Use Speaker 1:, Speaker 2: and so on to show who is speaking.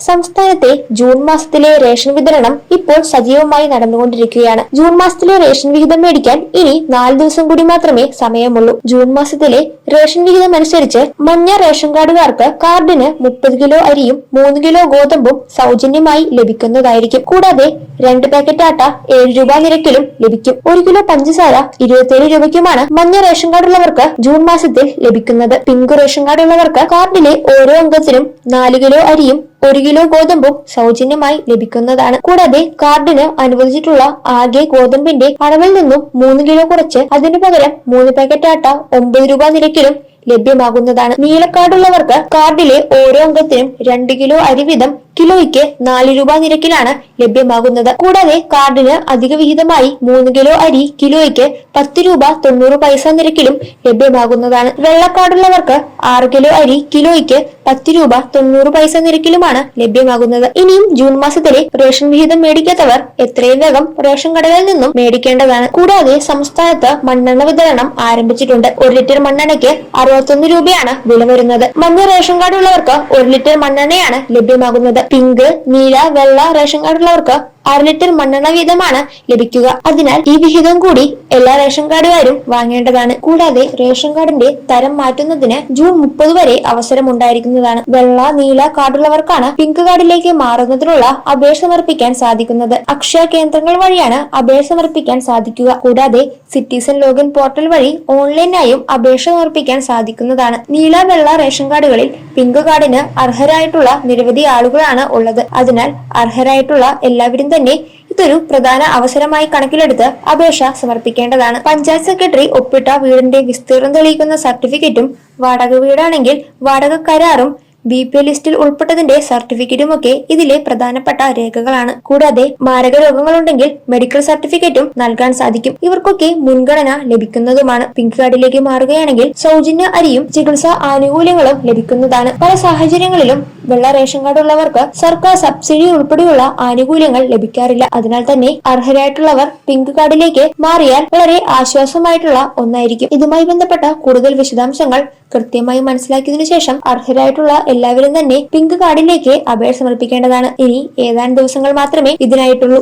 Speaker 1: സംസ്ഥാനത്തെ ജൂൺ മാസത്തിലെ റേഷൻ വിതരണം ഇപ്പോൾ സജീവമായി നടന്നുകൊണ്ടിരിക്കുകയാണ്. ജൂൺ മാസത്തിലെ റേഷൻ വിഹിതം മേടിക്കാൻ ഇനി നാല് ദിവസം കൂടി മാത്രമേ സമയമുള്ളൂ. ജൂൺ മാസത്തിലെ റേഷൻ വിഹിതം അനുസരിച്ച് മഞ്ഞ റേഷൻ കാർഡുകാർക്ക് കാർഡിന് മുപ്പത് കിലോ അരിയും മൂന്ന് കിലോ ഗോതമ്പും സൗജന്യമായി ലഭിക്കുന്നതായിരിക്കും. കൂടാതെ രണ്ട് പാക്കറ്റ് ആട്ട ഏഴ് രൂപ നിരക്കിലും ലഭിക്കും. ഒരു കിലോ പഞ്ചസാര ഇരുപത്തിയേഴ് രൂപയ്ക്കുമാണ് മഞ്ഞ റേഷൻ കാർഡുള്ളവർക്ക് ജൂൺ മാസത്തിൽ ലഭിക്കുന്നത്. പിങ്ക് റേഷൻ കാർഡുള്ളവർക്ക് കാർഡിലെ ഓരോ അംഗത്തിനും നാല് കിലോ അരിയും ഒരു കിലോ ഗോതമ്പും സൗജന്യമായി ലഭിക്കുന്നതാണ്. കൂടാതെ കാർഡിന് അനുവദിച്ചിട്ടുള്ള ആകെ ഗോതമ്പിന്റെ അളവിൽ നിന്നും മൂന്ന് കിലോ കുറച്ച് അതിനു പകരം മൂന്ന് പാക്കറ്റ് ആട്ട ഒമ്പത് രൂപ നിരക്കിലും ലഭ്യമാകുന്നതാണ്. നീലക്കാർഡുള്ളവർക്ക് കാർഡിലെ ഓരോ അംഗത്തിനും രണ്ട് കിലോ അരി വീതം കിലോയ്ക്ക് നാല് രൂപ നിരക്കിലാണ് ലഭ്യമാകുന്നത്. കൂടാതെ കാർഡിന് അധിക വിഹിതമായി മൂന്ന് കിലോ അരി കിലോയ്ക്ക് പത്ത് രൂപ തൊണ്ണൂറ് പൈസ നിരക്കിലും ലഭ്യമാകുന്നതാണ്. വെള്ളക്കാർഡുള്ളവർക്ക് ആറ് കിലോ അരി കിലോയ്ക്ക് പത്ത് രൂപ തൊണ്ണൂറ് പൈസ നിരക്കിലുമാണ് ലഭ്യമാകുന്നത്. ഇനിയും ജൂൺ മാസത്തിലെ റേഷൻ വിഹിതം മേടിക്കാത്തവർ എത്രയും വേഗം റേഷൻ കടകളിൽ നിന്നും മേടിക്കേണ്ടതാണ്. കൂടാതെ സംസ്ഥാനത്ത് മണ്ണെണ്ണ വിതരണം ആരംഭിച്ചിട്ടുണ്ട്. ഒരു ലിറ്റർ മണ്ണെണ്ണയ്ക്ക് അറുപത്തൊന്ന് രൂപയാണ് വില വരുന്നത്. മഞ്ഞ റേഷൻ കാർഡ് ഉള്ളവർക്ക് ഒരു ലിറ്റർ മണ്ണെണ്ണയാണ് ലഭ്യമാകുന്നത്. പിങ്ക് നീല വെള്ള റേഷൻ കാർഡ് ഉള്ളവർക്ക് അര ലിറ്റർ മണ്ണെണ്ണ വീതമാണ് ലഭിക്കുക. അതിനാൽ ഈ വിഹിതം കൂടി എല്ലാ റേഷൻ കാർഡുകാരും വാങ്ങേണ്ടതാണ്. കൂടാതെ റേഷൻ കാർഡിന്റെ തരം മാറ്റുന്നതിന് ജൂൺ മുപ്പത് വരെ അവസരം ഉണ്ടായിരിക്കുന്നതാണ് വെള്ള നീല കാർഡുള്ളവർക്കാണ് പിങ്ക് കാർഡിലേക്ക് മാറുന്നതിനുള്ള അപേക്ഷ സമർപ്പിക്കാൻ സാധിക്കുന്നത്. അക്ഷയ കേന്ദ്രങ്ങൾ വഴിയാണ് അപേക്ഷ സമർപ്പിക്കാൻ സാധിക്കുക. കൂടാതെ സിറ്റിസൺ ലോഗിൻ പോർട്ടൽ വഴി ഓൺലൈനായും അപേക്ഷ സമർപ്പിക്കാൻ സാധിക്കുന്നതാണ്. നീല വെള്ള റേഷൻ കാർഡുകളിൽ പിങ്ക് കാർഡിന് അർഹരായിട്ടുള്ള നിരവധി ആളുകളാണ് ഉള്ളത്. അതിനാൽ അർഹരായിട്ടുള്ള എല്ലാവരും തന്നെ ഇതൊരു പ്രധാന അവസരമായി കണക്കിലെടുത്ത് അപേക്ഷ സമർപ്പിക്കേണ്ടതാണ്. പഞ്ചായത്ത് സെക്രട്ടറി ഒപ്പിട്ട വീടിന്റെ വിസ്തീർണം തെളിയിക്കുന്ന സർട്ടിഫിക്കറ്റും വാടക വീടാണെങ്കിൽ വാടക കരാറും ബി പി ലിസ്റ്റിൽ ഉൾപ്പെട്ടതിന്റെ സർട്ടിഫിക്കറ്റും ഒക്കെ ഇതിലെ പ്രധാനപ്പെട്ട രേഖകളാണ്. കൂടാതെ മാരക രോഗങ്ങളുണ്ടെങ്കിൽ മെഡിക്കൽ സർട്ടിഫിക്കറ്റും നൽകാൻ സാധിക്കും. ഇവർക്കൊക്കെ മുൻഗണന ലഭിക്കുന്നതുമാണ്. പിങ്ക് കാർഡിലേക്ക് മാറുകയാണെങ്കിൽ സൗജന്യ അരിയും ചികിത്സാ ആനുകൂല്യങ്ങളും ലഭിക്കുന്നതാണ്. പല സാഹചര്യങ്ങളിലും വെള്ള റേഷൻ കാർഡ് ഉള്ളവർക്ക് സർക്കാർ സബ്സിഡി ഉൾപ്പെടെയുള്ള ആനുകൂല്യങ്ങൾ ലഭിക്കാറില്ല. അതിനാൽ തന്നെ അർഹരായിട്ടുള്ളവർ പിങ്ക് കാർഡിലേക്ക് മാറിയാൽ വളരെ ആശ്വാസമായിട്ടുള്ള ഒന്നായിരിക്കും. ഇതുമായി ബന്ധപ്പെട്ട കൂടുതൽ വിശദാംശങ്ങൾ കൃത്യമായി മനസ്സിലാക്കിയതിനു ശേഷം അർഹരായിട്ടുള്ള എല്ലാവരും തന്നെ പിങ്ക് കാർഡിലേക്ക് അപേക്ഷ സമർപ്പിക്കേണ്ടതാണ്. ഇനി ഏതാനും ദിവസങ്ങൾ മാത്രമേ ഇതിനായിട്ടുള്ളൂ.